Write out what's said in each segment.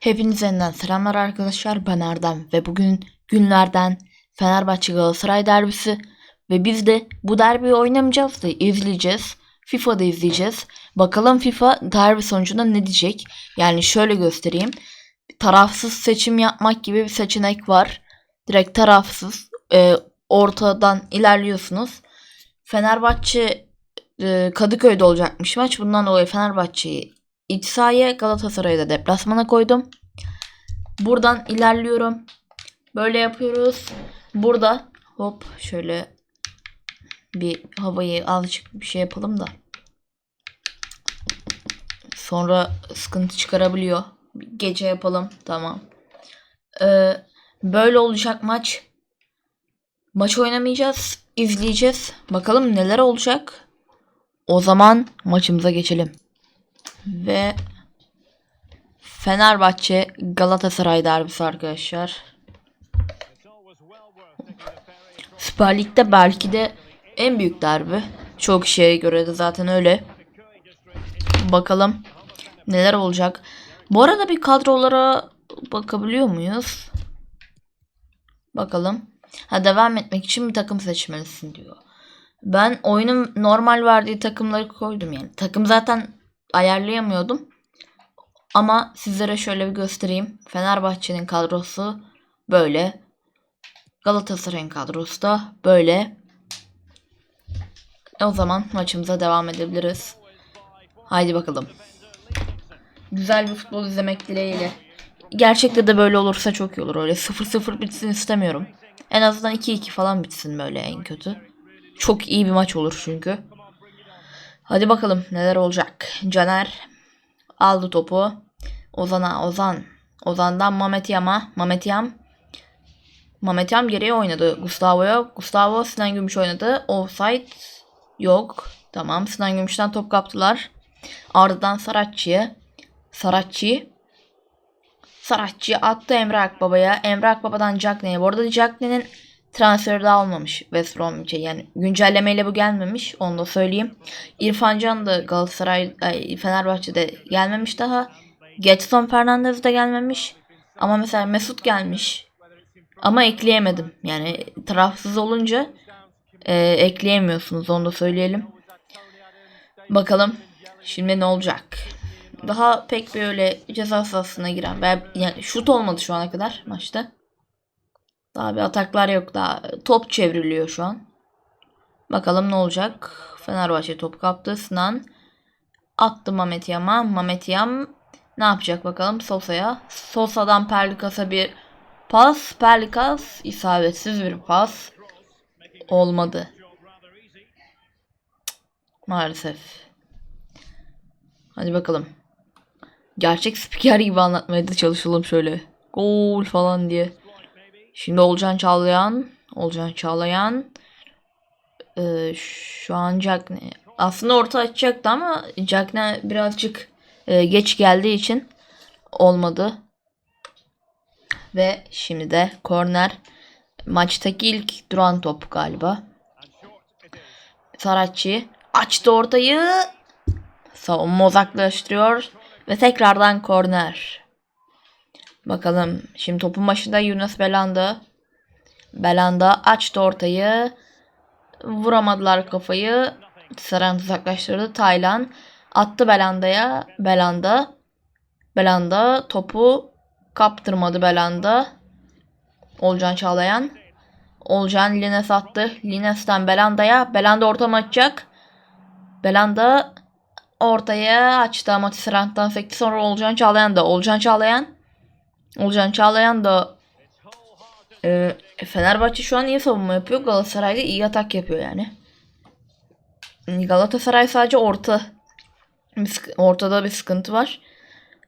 Hepinize yeniden selamlar arkadaşlar. Ben Erdem ve bugün günlerden Fenerbahçe Galatasaray derbisi ve biz de bu derbiyi oynamayacağız da izleyeceğiz. FIFA'da izleyeceğiz. Bakalım FIFA derbi sonucunda ne diyecek? Yani şöyle göstereyim. Tarafsız seçim yapmak gibi bir seçenek var. Direkt tarafsız e, ortadan ilerliyorsunuz. Fenerbahçe e, Kadıköy'de olacakmış maç. Bundan dolayı Fenerbahçe'yi iç sahaya Galatasaray'ı da deplasmana koydum. Buradan ilerliyorum. Böyle yapıyoruz. Burada hop şöyle bir havayı azıcık bir şey yapalım da. Sonra sıkıntı çıkarabiliyor. Gece yapalım. Tamam. Ee, böyle olacak maç. Maç oynamayacağız. izleyeceğiz. Bakalım neler olacak. O zaman maçımıza geçelim. Ve Fenerbahçe Galatasaray derbisi arkadaşlar. Süper Lig'de belki de en büyük derbi. Çok şeye göre de zaten öyle. Bakalım neler olacak. Bu arada bir kadrolara bakabiliyor muyuz? Bakalım. Ha devam etmek için bir takım seçmelisin diyor. Ben oyunun normal verdiği takımları koydum yani. Takım zaten ayarlayamıyordum. Ama sizlere şöyle bir göstereyim. Fenerbahçe'nin kadrosu böyle. Galatasaray'ın kadrosu da böyle. O zaman maçımıza devam edebiliriz. Haydi bakalım. Güzel bir futbol izlemek dileğiyle. Gerçekte de böyle olursa çok iyi olur. Öyle 0-0 bitsin istemiyorum. En azından 2-2 falan bitsin böyle en kötü. Çok iyi bir maç olur çünkü. Hadi bakalım neler olacak. Caner aldı topu. Ozan'a Ozan. Ozan'dan Mehmet Yam'a. Mehmet Yam. Mehmet Yam geriye oynadı. Gustavo'ya. Gustavo Sinan Gümüş oynadı. Offside yok. Tamam Sinan Gümüş'ten top kaptılar. Ardından Saratçı'ya. Saratçı. Saratçı attı Emre Akbaba'ya. Emre Akbaba'dan Cagney'e. Bu arada Cagney'in transferi daha olmamış West Bromwich'e. Yani güncellemeyle bu gelmemiş. Onu da söyleyeyim. İrfan Can da Galatasaray, ay, Fenerbahçe'de gelmemiş daha. Getson Fernandez de gelmemiş. Ama mesela Mesut gelmiş. Ama ekleyemedim. Yani tarafsız olunca e, ekleyemiyorsunuz. Onu da söyleyelim. Bakalım şimdi ne olacak. Daha pek böyle ceza sahasına giren veya yani şut olmadı şu ana kadar maçta. Daha bir ataklar yok daha. Top çevriliyor şu an. Bakalım ne olacak. Fenerbahçe top kaptı. Sinan attı Mehmet Yam'a. Mehmet Yam ne yapacak bakalım Sosa'ya. Sosa'dan Perlikas'a bir pas. Perlikas isabetsiz bir pas. Olmadı. Maalesef. Hadi bakalım. Gerçek spiker gibi anlatmaya da çalışalım şöyle. Gol falan diye. Şimdi Olcan Çağlayan. Olcan Çağlayan. Ee, şu an Cagne. Aslında orta açacaktı ama Cagne birazcık e, geç geldiği için olmadı. Ve şimdi de korner. Maçtaki ilk duran top galiba. Saratçı açtı ortayı. Savunma uzaklaştırıyor. Ve tekrardan korner. Bakalım. Şimdi topun başında Yunus Belanda. Belanda açtı ortayı. Vuramadılar kafayı. Saran uzaklaştırdı. Taylan attı Belanda'ya. Belanda. Belanda topu kaptırmadı Belanda. Olcan Çağlayan. Olcan Lines attı. Lines'ten Belanda'ya. Belanda ortam açacak. Belanda ortaya açtı ama Tisserant'tan sekti. Sonra Olcan Çağlayan da. Olcan Çağlayan. Olcan Çağlayan da e, Fenerbahçe şu an iyi savunma yapıyor. Galatasaray da iyi atak yapıyor yani. Galatasaray sadece orta bir ortada bir sıkıntı var.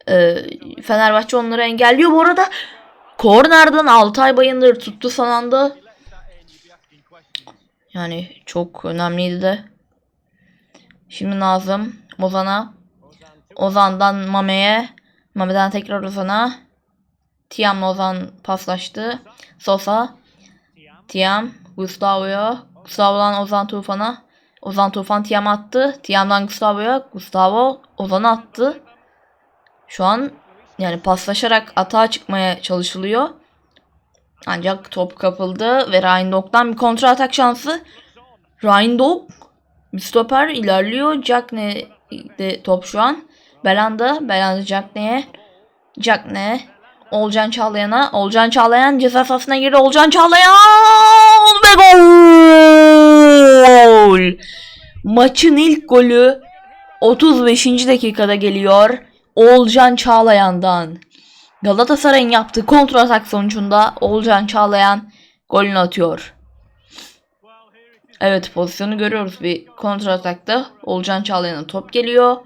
E, Fenerbahçe onları engelliyor. Bu arada kornerden Altay Bayındır tuttu son anda. Yani çok önemliydi de. Şimdi Nazım Ozan'a. Ozan'dan Mame'ye. Mame'den tekrar Ozan'a. Tiam'la Ozan paslaştı. Sosa. Tiam. Gustavo'ya. Gustavo'dan Ozan Tufan'a. Ozan Tufan Tiam attı. Tiam'dan Gustavo'ya. Gustavo Ozan'a attı. Şu an Yani paslaşarak atağa çıkmaya çalışılıyor. Ancak top kapıldı ve Reindok'tan bir kontra atak şansı. Reindok bir stoper ilerliyor. Jackne de top şu an. Belanda, Belanda Jackne'ye. Jackne Olcan Çağlayan'a. Olcan Çağlayan ceza sahasına girdi. Olcan Çağlayan ve gol! Maçın ilk golü 35. dakikada geliyor. Olcan Çağlayan'dan. Galatasaray'ın yaptığı kontratak sonucunda Olcan Çağlayan golünü atıyor. Evet pozisyonu görüyoruz bir kontratakta. Olcan Çağlayan'a top geliyor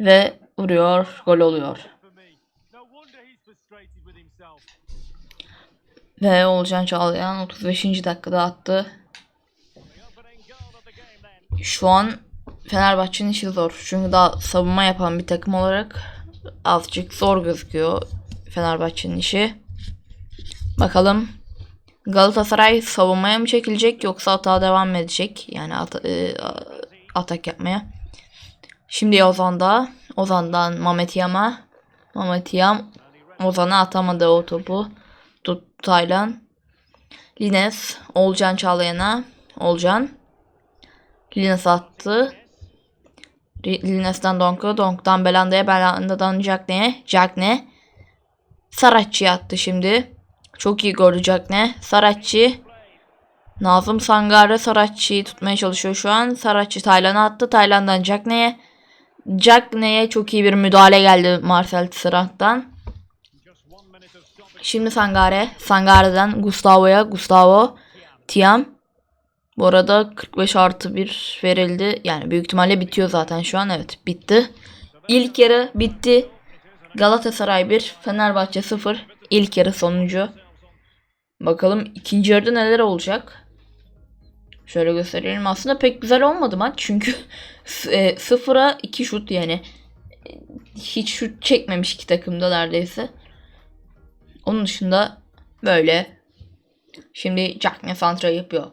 ve vuruyor, gol oluyor. Ve Olcan Çağlayan 35. dakikada attı. Şu an Fenerbahçe'nin işi zor. Çünkü daha savunma yapan bir takım olarak azıcık zor gözüküyor Fenerbahçe'nin işi. Bakalım Galatasaray savunmaya mı çekilecek yoksa atağa devam edecek? Yani at- e, atak yapmaya. Şimdi Ozan'da. Ozan'dan Mehmet Yam'a. Mehmet Yam Ozan'a atamadı o topu. Taylan. Lines. Olcan Çağlayan'a. Olcan. Lines attı. Lines'ten Donk'a. Donk'tan Belanda'ya. Belanda'dan Jackne'ye. Jackne. Saratçı'ya attı şimdi. Çok iyi gördü Jackne. Saratçı. Nazım Sangare Saratçı'yı tutmaya çalışıyor şu an. Saratçı Taylan'a attı. Taylan'dan Jackne'ye. Jackne'ye çok iyi bir müdahale geldi Marcel Tisserand'dan. Şimdi Sangare. Sangare'den Gustavo'ya. Gustavo. Tiam. Bu arada 45 artı 1 verildi. Yani büyük ihtimalle bitiyor zaten şu an. Evet bitti. İlk yarı bitti. Galatasaray 1, Fenerbahçe 0. İlk yarı sonucu. Bakalım ikinci yarıda neler olacak. Şöyle gösterelim. Aslında pek güzel olmadı maç. Çünkü e, sıfıra 2 şut yani. Hiç şut çekmemiş iki takımda neredeyse. Onun dışında böyle. Şimdi Jackne Santra yapıyor.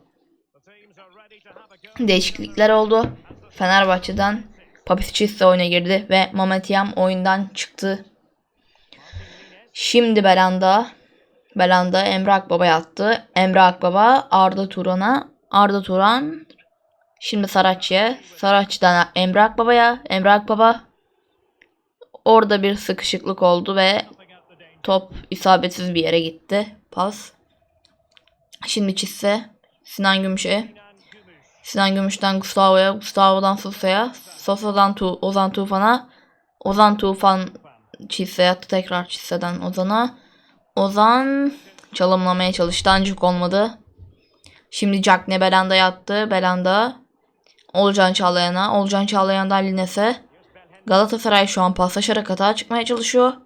Değişiklikler oldu. Fenerbahçe'den Papis oyuna girdi ve Mametiyam oyundan çıktı. Şimdi Belanda. Belanda Emre Akbaba'ya attı. Emre Akbaba Arda Turan'a. Arda Turan şimdi Saratçı'ya. Saratçı'dan Emre Akbaba'ya. Emre Akbaba orada bir sıkışıklık oldu ve top isabetsiz bir yere gitti. Pas. Şimdi Çisse. Sinan Gümüş'e. Sinan Gümüş'ten Gustavo'ya. Gustavo'dan Sosa'ya. Sosa'dan tu Ozan Tufan'a. Ozan Tufan Çisse'ye attı. Tekrar Çisse'den Ozan'a. Ozan çalımlamaya çalıştı ancak olmadı. Şimdi Jack ne Belanda'ya attı. Belanda. Olcan Çağlayan'a. Olcan Çağlayan'dan Lines'e. Galatasaray şu an paslaşarak hata çıkmaya çalışıyor.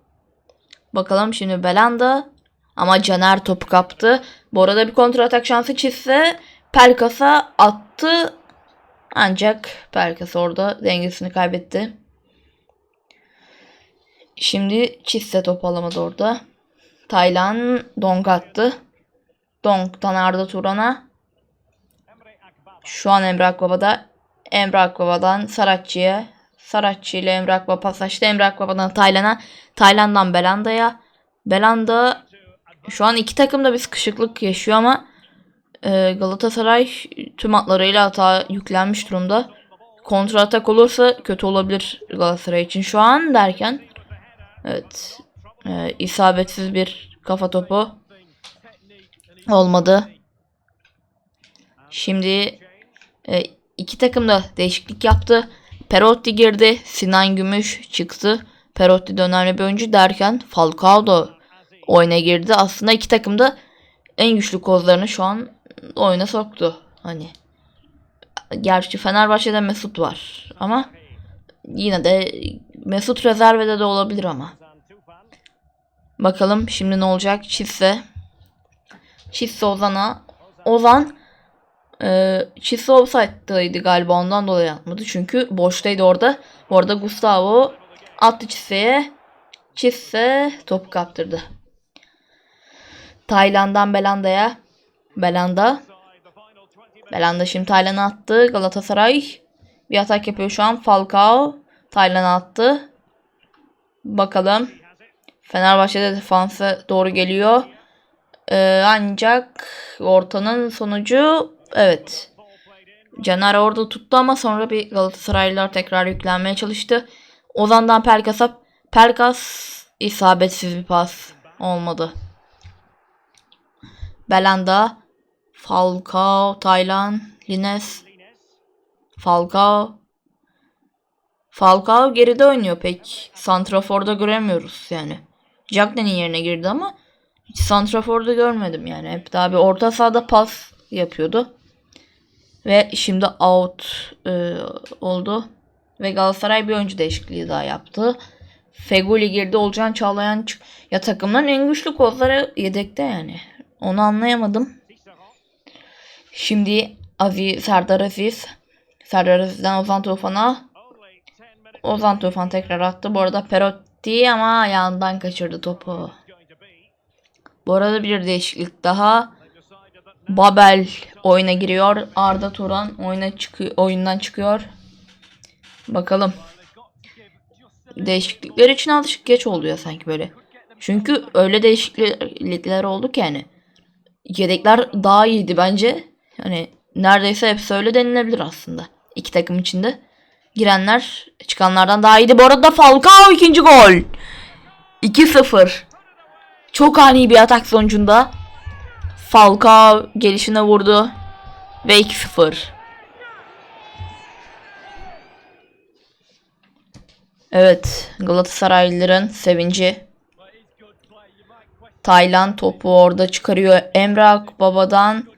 Bakalım şimdi Belanda. Ama Caner topu kaptı. Bu arada bir kontra atak şansı çizse Pelkas'a attı. Ancak Pelkas orada dengesini kaybetti. Şimdi Çisse topu alamadı orada. Taylan Donk attı. Donk'tan Arda Turan'a. Şu an Emre Akbaba'da. Emre Akbaba'dan Saratçı'ya. Saratçı ile Emre Akbaba paslaştı. Emre Akbaba'dan Taylan'a. Taylan'dan Belanda'ya. Belanda şu an iki takım da bir sıkışıklık yaşıyor ama e, Galatasaray tüm hatlarıyla hata yüklenmiş durumda. Kontra atak olursa kötü olabilir Galatasaray için şu an derken. Evet. E, isabetsiz bir kafa topu olmadı. Şimdi e, iki takım da değişiklik yaptı. Perotti girdi. Sinan Gümüş çıktı. Perotti de önemli bir oyuncu derken Falcao da oyuna girdi. Aslında iki takım da en güçlü kozlarını şu an oyuna soktu. Hani gerçi Fenerbahçe'de Mesut var ama yine de Mesut rezervede de olabilir ama. Bakalım şimdi ne olacak? Çizse. Çizse Ozan'a. Ozan e, Çizse offside'daydı galiba ondan dolayı atmadı. Çünkü boştaydı orada. Bu arada Gustavo attı Çizse'ye. Çizse top kaptırdı. Tayland'dan Belanda'ya. Belanda. Belanda şimdi Taylan'a attı. Galatasaray bir atak yapıyor şu an. Falcao Taylan'a attı. Bakalım. Fenerbahçe'de defansa doğru geliyor. Ee, ancak ortanın sonucu evet. Caner orada tuttu ama sonra bir Galatasaraylılar tekrar yüklenmeye çalıştı. Ozan'dan Pelkas'a Pelkas isabetsiz bir pas olmadı. Belanda Falcao, Taylan, Lines, Falcao. Falcao geride oynuyor pek. Santrafor'da göremiyoruz yani. Jacklin'in yerine girdi ama hiç Santrafor'da görmedim yani. Hep daha bir orta sahada pas yapıyordu. Ve şimdi out e, oldu. Ve Galatasaray bir oyuncu değişikliği daha yaptı. Feguli girdi. Olcan Çağlayan çık. Ya takımların en güçlü kolları yedekte yani. Onu anlayamadım. Şimdi Aziz, Serdar Aziz. Serdar Aziz'den Ozan Tufan'a. Ozan Tufan tekrar attı. Bu arada Perotti ama ayağından kaçırdı topu. Bu arada bir değişiklik daha. Babel oyuna giriyor. Arda Turan oyuna çıkıyor, oyundan çıkıyor. Bakalım. Değişiklikler için alışık geç oluyor sanki böyle. Çünkü öyle değişiklikler oldu ki yani. Yedekler daha iyiydi bence. Hani neredeyse hepsi öyle denilebilir aslında. İki takım içinde. Girenler çıkanlardan daha iyiydi. Bu arada Falcao ikinci gol. 2-0. Çok ani bir atak sonucunda Falcao gelişine vurdu ve 2-0. Evet, Galatasaraylıların sevinci. Taylan topu orada çıkarıyor. Emrak babadan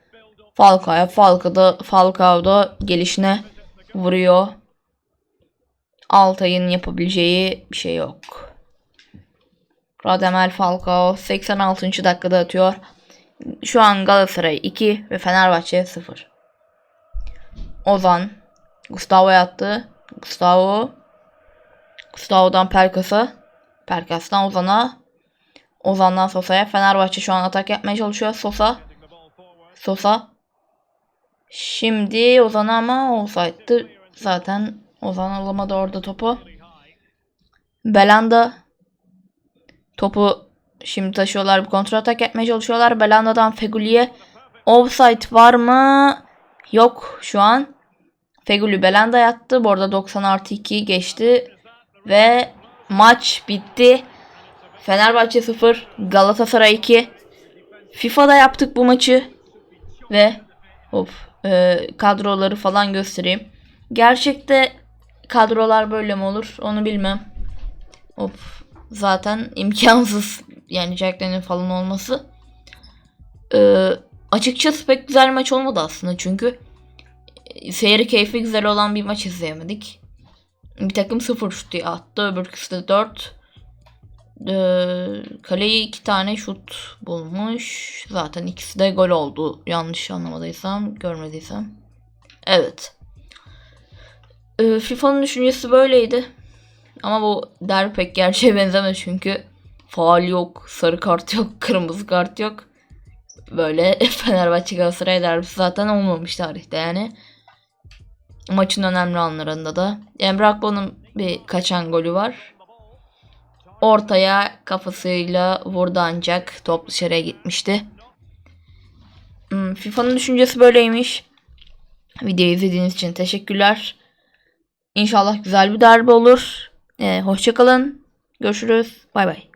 Falcao'ya. Falcao'da, Falcao'da gelişine vuruyor. Altay'ın yapabileceği bir şey yok. Radamel Falcao 86. dakikada atıyor. Şu an Galatasaray 2 ve Fenerbahçe 0. Ozan Gustavo'ya attı. Gustavo Gustavo'dan Pelkas'a Pelkas'tan Ozan'a Ozan'dan Sosa'ya Fenerbahçe şu an atak yapmaya çalışıyor. Sosa Sosa Şimdi Ozan'a ama olsaydı zaten Ozan alamadı orada topu. Belanda topu şimdi taşıyorlar. Kontrol atak yapmaya çalışıyorlar. Belanda'dan Feguli'ye offside var mı? Yok şu an. Feguli Belanda yattı. Bu arada 90 artı 2 geçti. Ve maç bitti. Fenerbahçe 0. Galatasaray 2. FIFA'da yaptık bu maçı. Ve hop e, kadroları falan göstereyim. Gerçekte kadrolar böyle mi olur onu bilmem. Hop zaten imkansız yani Jack'lerin falan olması. Ee, açıkçası pek güzel maç olmadı aslında çünkü seyri keyfi güzel olan bir maç izleyemedik. Bir takım 0 şut attı öbürküsü de 4. Ee, kaleyi iki tane şut bulmuş. Zaten ikisi de gol oldu. Yanlış anlamadıysam, görmediysem. Evet. Ee, FIFA'nın düşüncesi böyleydi. Ama bu derbi pek gerçeğe benzemez çünkü faal yok, sarı kart yok, kırmızı kart yok. Böyle Fenerbahçe Galatasaray derbisi zaten olmamış tarihte yani. Maçın önemli anlarında da. Emre Akbon'un bir kaçan golü var. Ortaya kafasıyla vurdu ancak top dışarıya gitmişti. Hmm, FIFA'nın düşüncesi böyleymiş. Videoyu izlediğiniz için teşekkürler. İnşallah güzel bir derbi olur. Ee, Hoşçakalın. Görüşürüz. Bay bay.